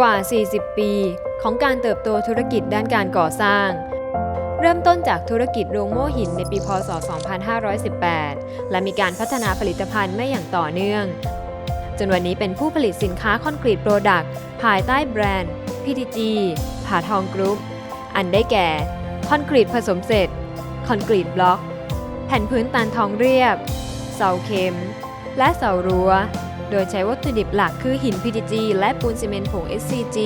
ว่า 40 ปี ของการเติบโตธุรกิจด้านการก่อสร้าง เริ่มต้นจากธุรกิจโรงโม่หินในปีพศ 2518 และมีการพัฒนาผลิตภัณฑ์ไม่อย่างต่อเนื่อง จนวันนี้เป็นผู้ผลิตสินค้าคอนกรีตโปรดักต์ภายใต้แบรนด์ PTG ผาทองกรุ๊ป อันได้แก่ คอนกรีตผสมเสร็จ คอนกรีตบล็อก แผ่นพื้นตานทองเรียบ เสาเข็ม และเสารั้ว โดยใช้วัตถุดิบหลักคือหิน PTG และปูนซีเมนต์ผง SCG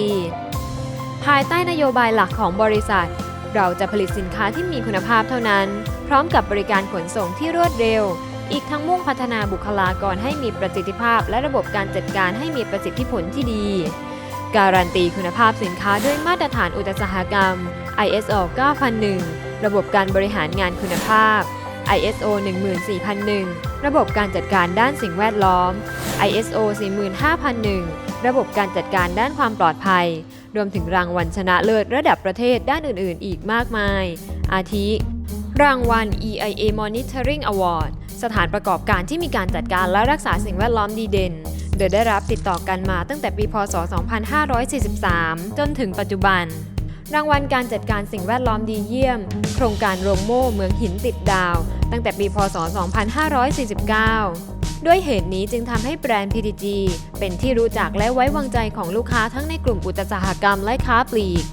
ภายใต้นโยบายหลักของบริษัท เราจะผลิตสินค้าที่มีคุณภาพเท่านั้น พร้อมกับบริการขนส่งที่รวดเร็ว อีกทั้งมุ่งพัฒนาบุคลากรให้มีประสิทธิภาพ และระบบการจัดการให้มีประสิทธิผลที่ดี การันตีคุณภาพสินค้าด้วยมาตรฐานอุตสาหกรรม ISO 9001 ระบบการบริหารงานคุณภาพ ISO 14001 ระบบการจัดการด้านสิ่งแวดล้อม ISO 45001 ระบบการจัดการด้านความปลอดภัย รวมถึงรางวัลชนะเลิศระดับประเทศด้านอื่น ๆ อีกมากมาย อาทิ รางวัล EIA Monitoring Award สถานประกอบการที่มีการจัดการและรักษาสิ่งแวดล้อมดีเด่น โดยได้รับติดต่อกันมาตั้งแต่ปี พศ 2543 จนถึงปัจจุบัน รางวัลการจัดการสิ่งแวดล้อมดีเยี่ยม โครงการโรงโม่เมืองหินติดดาว ตั้งแต่ปีพศ 2549ด้วยเหตุนี้จึงทำให้แบรนด์ PTG เป็นที่รู้จักและไว้วางใจของลูกค้าทั้งในกลุ่มอุตสาหกรรมและค้าปลีก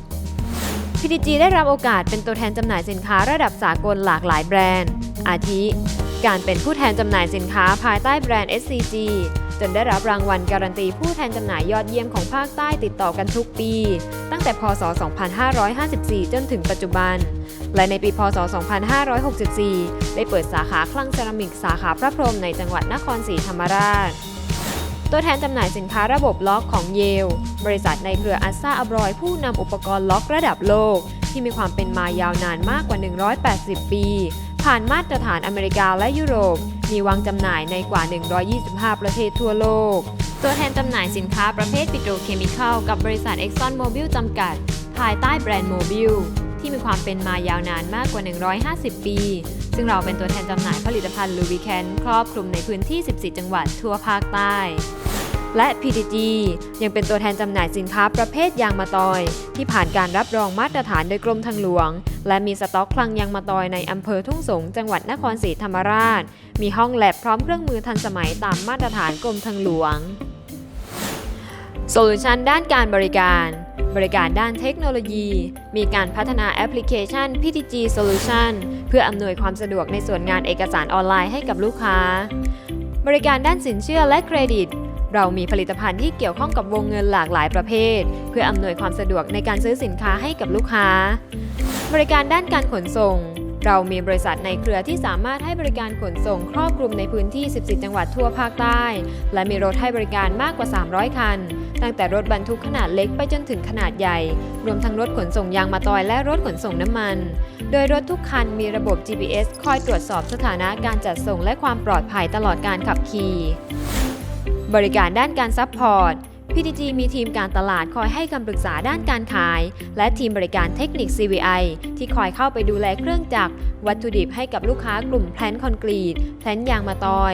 PTG ได้รับโอกาสเป็นตัวแทนจำหน่ายสินค้าระดับสากลหลากหลายแบรนด์ อาทิ การเป็นผู้แทนจำหน่ายสินค้าภายใต้แบรนด์ SCG จนได้รับรางวัลการันตีผู้แทนจำหน่ายยอดเยี่ยมของภาคใต้ติดต่อกันทุกปี ตั้งแต่พศ 2554 จนถึงปัจจุบัน และในปีพศ 2564 ได้เปิดสาขาคลังเซรามิกสาขาพระพรหมในจังหวัดนครศรีธรรมราชตัวแทนจำหน่ายสินค้าระบบล็อกของเยล บริษัทในเครืออัสซาอับรอย ผู้นำอุปกรณ์ล็อกระดับโลก ที่มีความเป็นมายาวนานมากกว่า 180 ปี ผ่านมาตรฐานอเมริกาและยุโรป มีวางจำหน่ายในกว่า 125 ประเทศทั่วโลก ตัวแทนจำหน่ายสินค้าประเภทปิโตรเคมีคอลกับบริษัท Exxon Mobil จำกัด ภายใต้แบรนด์โมบิลที่มีความเป็นมายาวนานมากกว่า 150 ปี ซึ่งเราเป็นตัวแทนจำหน่ายผลิตภัณฑ์ลูบิแคนครอบคลุมในพื้นที่ 14 จังหวัดทั่วภาคใต้และ PTG ยังเป็นตัวแทนจำหน่ายสินค้าประเภทยางมะตอย ที่ผ่านการรับรองมาตรฐานโดยกรมทางหลวง และมีสต็อกคลังยางมะตอยในอำเภอทุ่งสง จังหวัดนครศรีธรรมราช มีห้องแลบพร้อมเครื่องมือทันสมัยตามมาตรฐานกรมทางหลวงโซลูชันด้านการบริการ บริการด้านเทคโนโลยี มีการพัฒนาแอปพลิเคชัน PTG Solution เพื่ออำนวยความสะดวกในส่วนงานเอกสารออนไลน์ให้กับลูกค้า บริการด้านสินเชื่อและเครดิต เรามีผลิตภัณฑ์ที่เกี่ยวข้องกับวงเงินหลากหลายประเภท เพื่ออำนวยความสะดวกในการซื้อสินค้าให้กับลูกค้า บริการด้านการขนส่ง เรามีบริษัทในเครือที่สามารถให้บริการขนส่งครอบคลุมในพื้นที่ 14 จังหวัดทั่วภาคใต้ และมีรถให้บริการมากกว่า 300 คัน ตั้งแต่รถบรรทุกขนาดเล็กไปจนถึงขนาดใหญ่ รวมทั้งรถขนส่งยางมะตอยและรถขนส่งน้ำมัน โดยรถทุกคันมีระบบ GPS คอยตรวจสอบสถานะการจัดส่งและความปลอดภัยตลอดการขับขี่ บริการด้านการซัพพอร์ต PTG มีทีมการตลาดคอยให้คำปรึกษาด้านการขาย และทีมบริการเทคนิค CVI ที่คอยเข้าไปดูแลเครื่องจักร วัตถุดิบให้กับลูกค้ากลุ่มแพลนคอนกรีตแพลนยางมะตอย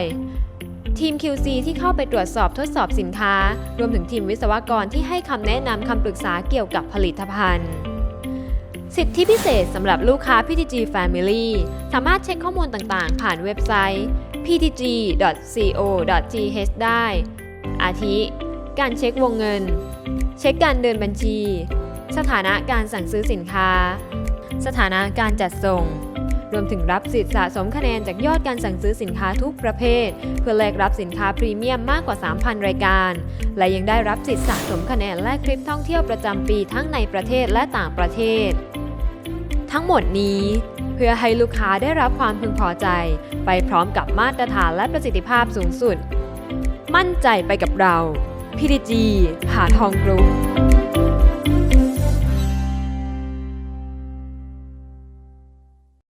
ทีม QC ที่เข้าไปตรวจสอบทดสอบสินค้า รวมถึงทีมวิศวกรที่ให้คำแนะนำคำปรึกษาเกี่ยวกับผลิตภัณฑ์สิทธิพิเศษสำหรับลูกค้า PTG Family สามารถเช็คข้อมูลต่างๆ ผ่านเว็บไซต์ ptg.co.th ได้ อาทิ การเช็ควงเงิน เช็คการเดินบัญชี สถานะการสั่งซื้อสินค้า สถานะการจัดส่ง รวมถึงรับสิทธิ์สะสมคะแนนจากยอดการสั่งซื้อสินค้าทุกประเภท เพื่อแลกรับสินค้าพรีเมียมมากกว่า 3,000 รายการ และยังได้รับสิทธิ์สะสมคะแนนและคลิปท่องเที่ยวประจำปีทั้งในประเทศและต่างประเทศ ทั้งหมดนี้เพื่อให้ลูกค้าได้รับความพึงพอใจ ไปพร้อมกับมาตรฐานและประสิทธิภาพสูงสุด มั่นใจไปกับเรา PTG ผาทองกรุ๊ป